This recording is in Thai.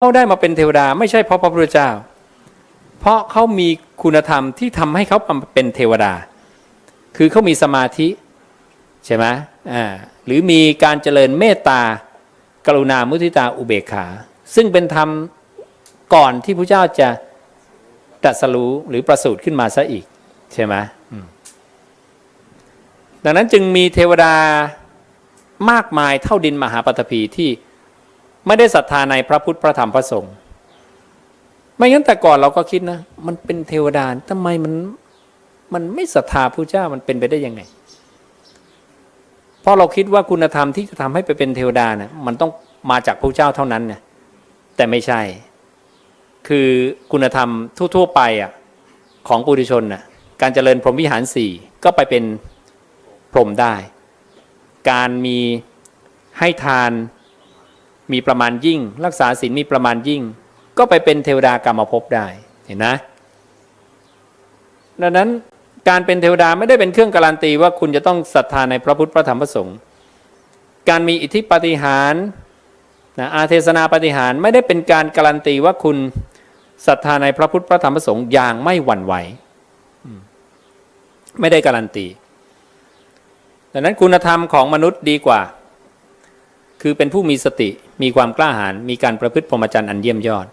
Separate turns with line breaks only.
เขาได้มาเป็นเทวดาไม่ใช่เพราะพระพุทธเจ้า เพราะเขามีคุณธรรมที่ทำให้เขาเป็นเทวดา คือเขามีสมาธิใช่ไหมอ่าหรือมีการเจริญเมตตากรุณามุทิตาอุเบกขา ซึ่งเป็นธรรมก่อนที่พระเจ้าจะตรัสรู้หรือประสูติขึ้นมาซะอีกใช่ไหมดังนั้นจึงมีเทวดามากมายเท่าดินมหาปฐพีที่ ไม่ได้ศรัทธาในพระพุทธพระธรรมพระสงฆ์ไม่งั้นแต่ก่อนเราก็คิดนะ มันเป็นเทวดาทำไมมันมันไม่ศรัทธาพระเจ้ามันเป็นไปได้ยังไงเพราะเราคิดว่าคุณธรรมที่จะทำให้ไปเป็นเทวดาเนะี่ยมันต้องมาจากพระเจ้าเท่านั้นเนี่ยแต่ไม่ใช่ คือคุณธรรมทั่ว ๆ ไปอะของปุถุชนน่ะการเจริญพรหมวิหารสี่ก็ไปเป็นพรหมได้ การมีให้ทาน มีประมาณยิ่ง รักษาศีลมีประมาณยิ่ง ก็ไปเป็นเทวดากรรมภพได้เห็นนะ ดังนั้นการเป็นเทวดาไม่ได้เป็นเครื่องการันตีว่าคุณจะต้องศรัทธาในพระพุทธพระธรรมพระสงฆ์การมีอิทธิปฏิหารนะอาเทศนาปฏิหารไม่ได้เป็นการการันตีว่าคุณศรัทธาในพระพุทธพระธรรมพระสงฆ์อย่างไม่หวั่นไหวไม่ได้การันตีดังนั้นคุณธรรมของมนุษย์ดีกว่า คือเป็นผู้มีสติมีความกล้าหาญมีการประพฤติพรหมจรรย์อันเยี่ยมยอด